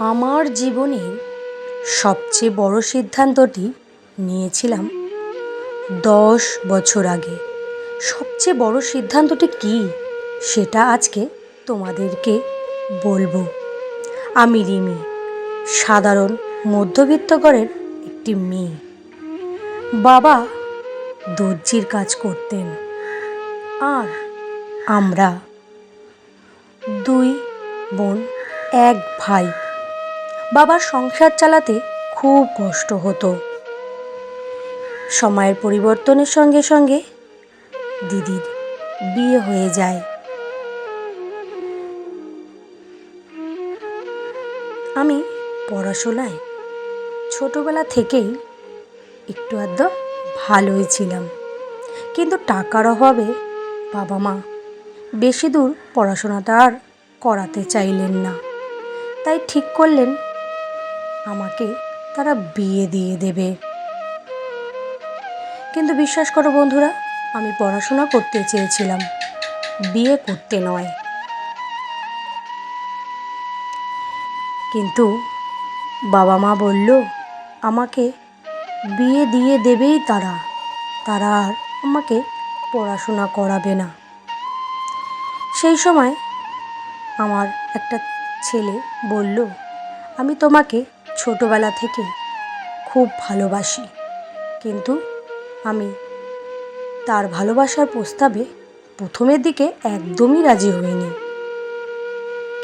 আমার জীবনের সবচেয়ে বড় সিদ্ধান্তটি নিয়েছিলাম দশ বছর আগে। সবচেয়ে বড় সিদ্ধান্তটি কী সেটা আজকে তোমাদেরকে বলব। আমি রিমি, সাধারণ মধ্যবিত্ত ঘরের একটি মেয়ে। বাবা দর্জির কাজ করতেন। আর আমরা দুই বোন, এক ভাই। বাবার সংসার চালাতে খুব কষ্ট হতো। সময়ের পরিবর্তনের সঙ্গে সঙ্গে দিদির বিয়ে হয়ে যায়। আমি পড়াশোনায় ছোটবেলা থেকেই একটু আধটু ভালোই ছিলাম। কিন্তু টাকার অভাবে বাবা মা বেশি দূর পড়াশোনাটা আর করাতে চাইলেন না। তাই ঠিক করলেন আমাকে তারা বিয়ে দিয়ে দেবে। কিন্তু বিশ্বাস করো বন্ধুরা, আমি পড়াশোনা করতে চেয়েছিলাম, বিয়ে করতে নয়। কিন্তু বাবা মা বলল, আমাকে বিয়ে দিয়ে দেবেই তারা তারা আর আমাকে পড়াশোনা করাবে না। সেই সময় আমার একটা ছেলে বলল, আমি তোমাকে ছোটোবেলা থেকে খুব ভালোবাসি। কিন্তু আমি তার ভালোবাসার প্রস্তাবে প্রথমের দিকে একদমই রাজি হইনি।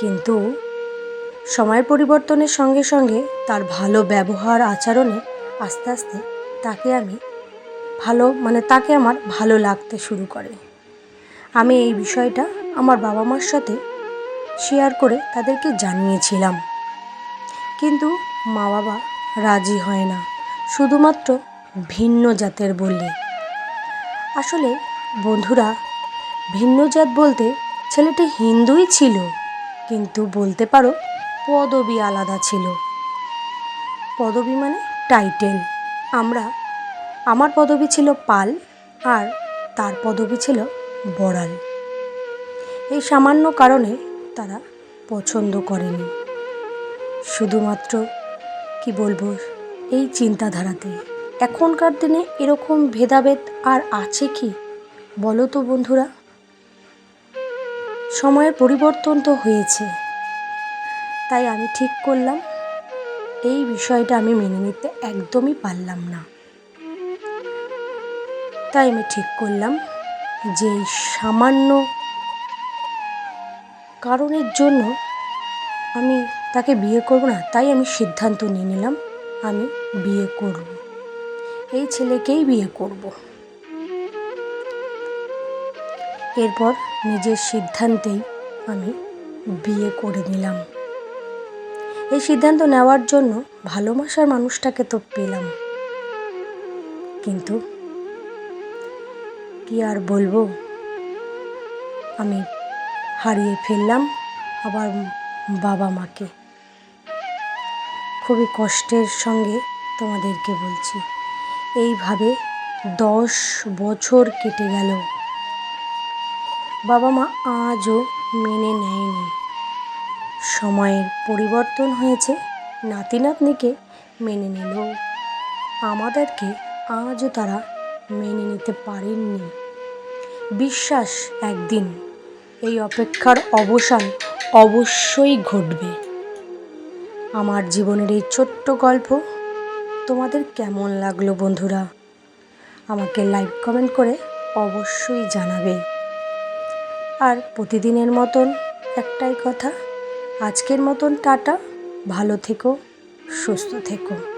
কিন্তু সময়ের পরিবর্তনের সঙ্গে সঙ্গে তার ভালো ব্যবহার আচরণে আস্তে আস্তে তাকে আমি ভালো মানে তাকে আমার ভালো লাগতে শুরু করে। আমি এই বিষয়টা আমার বাবা মার সাথে শেয়ার করে তাদেরকে জানিয়েছিলাম। কিন্তু মা বাবা রাজি হয় না। শুধুমাত্র ভিন্ন জাতের বললে। আসলে বন্ধুরা, ভিন্ন জাত বলতে ছেলেটি হিন্দুই ছিল, কিন্তু বলতে পারো পদবি আলাদা ছিল। পদবি মানে টাইটেল। আমরা, আমার পদবি ছিল পাল আর তার পদবি ছিল বড়াল। এই সামান্য কারণে তারা পছন্দ করেনি। শুধুমাত্র কি বলব? এই চিন্তাধারাতে। এখনকার দিনে এরকম ভেদাভেদ আর আছে কি? বলো তো বন্ধুরা। সময়ের পরিবর্তন তো হয়েছে। তাই আমি ঠিক করলাম, এই বিষয়টা আমি মেনে নিতে একদমই পারলাম না। তাই আমি ঠিক করলাম যে সামান্য কারণের জন্য আমি তাকে বিয়ে করব না, তাই আমি সিদ্ধান্ত নিয়ে নিলাম, আমি বিয়ে করব। এই ছেলেকেই বিয়ে করব। এরপর নিজের সিদ্ধান্তেই আমি বিয়ে করে নিলাম। এই সিদ্ধান্ত নেওয়ার জন্য ভালোবাসার মানুষটাকে তো পেলাম। কিন্তু কি আর বলব? আমি হারিয়ে ফেললাম আবার বাবা মাকে। খুবই কষ্টের সঙ্গে তোমাদেরকে বলছি। এইভাবে দশ বছর কেটে গেল। বাবা মা আজও মেনে নেয়নি। সময়ের পরিবর্তন হয়েছে নাতি নাতনিকে মেনে নিল। আমাদেরকে আজও তারা মেনে নিতে পারেননি। বিশ্বাস একদিন, এই অপেক্ষার অবসান অবশ্যই ঘটবে। আমার জীবনের এই ছোট্ট গল্প তোমাদের কেমন লাগল বন্ধুরা? আমাকে লাইক কমেন্ট করে অবশ্যই জানাবে। আর প্রতিদিনের মতন একটাই কথা, আজকের মতন টাটা, ভালো থেকো, সুস্থ থেকো।